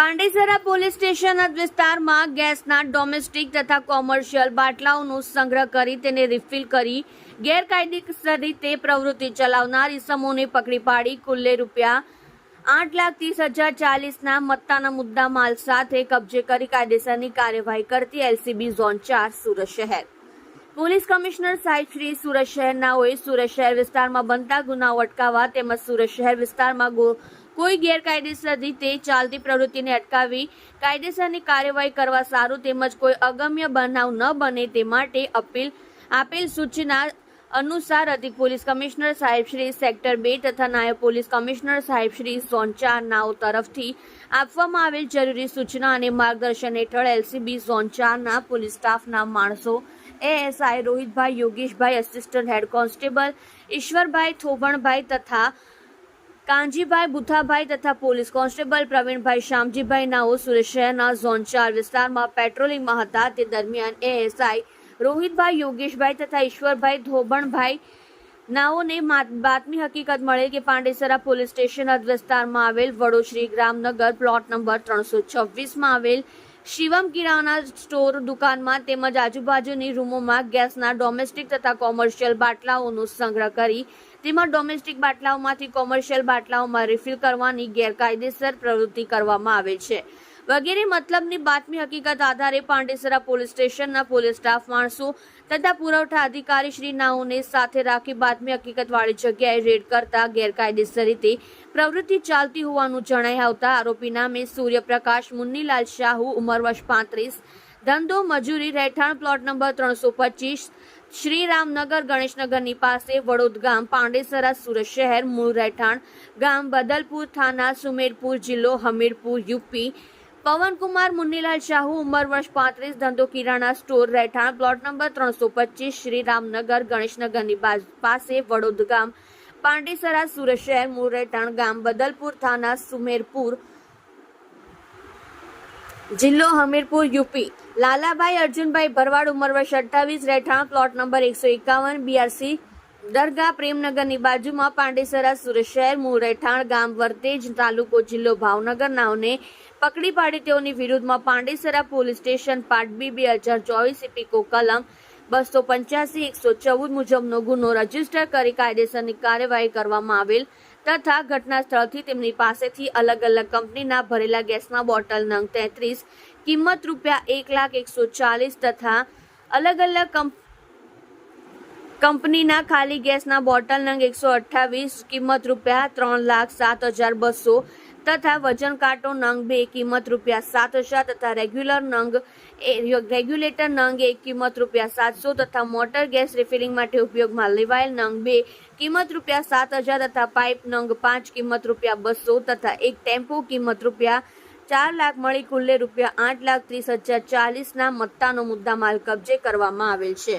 Pandesara police station વિસ્તારમાં ગેસના domestic તથા કોમર્શિયલ બાટલાઓનો સંગ્રહ કરી તેને રિફિલ કરી ગેરકાયદેસર રીતે પ્રવૃત્તિ ચલાવનાર ઇસમોને પકડી પાડી કુલ્લે રૂપિયા આઠ લાખ ત્રીસ હજાર ચાલીસના મત્તાના મુદ્દા માલ સાથે કબજે કરી કાયદેસરની કાર્યવાહી કરતી એલસીબી ઝોન ચાર સુરત શહેર. પોલીસ કમિશનર સાહેબ શ્રી સુરત શહેરનાઓએ સુરત શહેર વિસ્તારમાં બનતા ગુનાઓ અટકાવવા તેમજ સુરત શહેર વિસ્તારમાં કોઈ ગેરકાયદેસર રીતે ચાલતી પ્રવૃત્તિને અટકાવી કાયદેસરની કાર્યવાહી કરવા સારું તેમજ કોઈ અગમ્ય બનાવ ન બને તે માટે અપીલ આપેલ સૂચના અનુસાર અધિક પોલીસ કમિશનર સાહેબ શ્રી સેક્ટર બે તથા નાયબ પોલીસ કમિશનર સાહેબ શ્રી ઝોન ચાર નાઓ તરફથી આપવામાં આવેલ જરૂરી સૂચના અને માર્ગદર્શન હેઠળ એલસીબી ઝોન ચારના પોલીસ સ્ટાફના માણસો, ASI Rohitbhai, Yogeshbhai assistant head constable Ishwarbhai, Thobhanbhai તથા કાંજીભાઈ બુથાભાઈ તથા પોલીસ કોન્સ્ટેબલ પ્રવીણભાઈ શ્યામજીભાઈ નાઓ સુરત શહેરના ઝોન ચાર વિસ્તારમાં પેટ્રોલિંગમાં હતા. તે દરમિયાન એએસઆઈ રોહિતભાઈ, યોગેશભાઈ તથા ઈશ્વરભાઈ ધોબણભાઈ નાઓને બાતમી હકીકત મળે કે પાંડેસરા પોલીસ સ્ટેશન હદ વિસ્તારમાં આવેલ વડોશ્રી ગ્રામનગર પ્લોટ નંબર ત્રણસો છવ્વીસમાં આવેલ શિવમ કિરાણા સ્ટોર દુકાનમાં તેમજ આજુબાજુની રૂમોમાં ગેસના ડોમેસ્ટિક તથા કોમર્શિયલ બાટલાઓનો સંગ્રહ કરી તેમાં ડોમેસ્ટિક બાટલાઓમાંથી કોમર્શિયલ બાટલાઓમાં રિફિલ કરવાની ગેરકાયદેસર પ્રવૃત્તિ કરવામાં આવે છે. વગેરે મતલબની બાતમી હકીકત આધારે પાંડેસરા પોલીસ સ્ટેશનના પોલીસ સ્ટાફ માણસો તથા પુરવઠા અધિકારી શ્રી નાઓને સાથે રાખી બાતમી હકીકતવાળી જગ્યાએ રેડ કરતા ગેરકાયદેસર રીતે પ્રવૃત્તિ ચાલતી હોવાનું જણાઈ આવતા આરોપી નામે સૂર્યપ્રકાશ મુન્નીલાલ શાહુ, ઉંમર વર્ષ પાંત્રીસ ધંધો મજૂરી રહેઠાણ પ્લોટ નંબર ત્રણસો પચીસ શ્રીરામનગર ગણેશનગરની પાસે વડોદ ગામ પાંડેસરા સુરત શહેર મૂળ રહેઠાણ ગામ બદલપુર થાના સુમેરપુર જિલ્લો હમીરપુર યુપી પવનકુમાર મુન્નીલાલ શાહુ ઉંમર વર્ષ પાંત્રીસ ધંધો કિરાણા સ્ટોર રહેઠાણ પ્લોટ નંબર ત્રણસો પચીસ શ્રીરામનગર ગણેશનગરની બાજુ પાસે વડોદ ગામ પાંડેસરા સુરત શહેર મૂળ રહેઠાણ ગામ બદલપુર થાના સુમેરપુર જિલ્લો હમીરપુર યુપી લાલાભાઈ, અર્જુનભાઈ ભરવાડ, ઉંમર વર્ષ અઠ્ઠાવીસ, રહેઠાણ પ્લોટ નંબર એકસો એકાવન બીઆરસી દરગાહ પ્રેમનગરની બાજુમાં પાંડેસરા સુરત શહેર, મૂળ રહેઠાણ, ગામ વર્તેજ, તાલુકો જિલ્લો ભાવનગર. નાવને પકડી પાડી તેઓની વિરુદ્ધમાં Pandesara police station part B, બે હજાર ચોવીસ ઇપીકો કલમ બસો પંચ્યાસી, એકસો ચૌદ મુજબનો ગુનો રજિસ્ટર કરી કાયદેસરની કાર્યવાહી કરવામાં આવેલ તથા ઘટના સ્થળથી તેમની પાસેથી અલગ અલગ કંપનીના ભરેલા ગેસના બોટલ નંગ તેત્રીસ, કિંમત રૂપિયા એક લાખ એકસો ચાલીસ તથા અલગ અલગ કંપ, કંપનીના ખાલી ગેસના બોટલ નંગ એકસો અઠ્ઠાવીસ, કિંમત રૂપિયા ત્રણ લાખ સાત હજાર બસો તથા વજન કાંટો નંગ બે, કિંમત રૂપિયા સાત હજાર તથા રેગ્યુલર નંગ રેગ્યુલેટર નંગ એક, કિંમત રૂપિયા સાતસો તથા મોટર ગેસ રિફિલિંગ માટે ઉપયોગમાં લેવાયેલ નંગ બે, કિંમત રૂપિયા સાત હજાર તથા પાઇપ નંગ પાંચ, કિંમત રૂપિયા બસો તથા એક ટેમ્પો, કિંમત રૂપિયા ચાર લાખ મળી કુલ્લે રૂપિયા આઠ લાખ ત્રીસ હજાર ચાલીસના મત્તાનો મુદ્દામાલ કબજે કરવામાં આવેલ છે.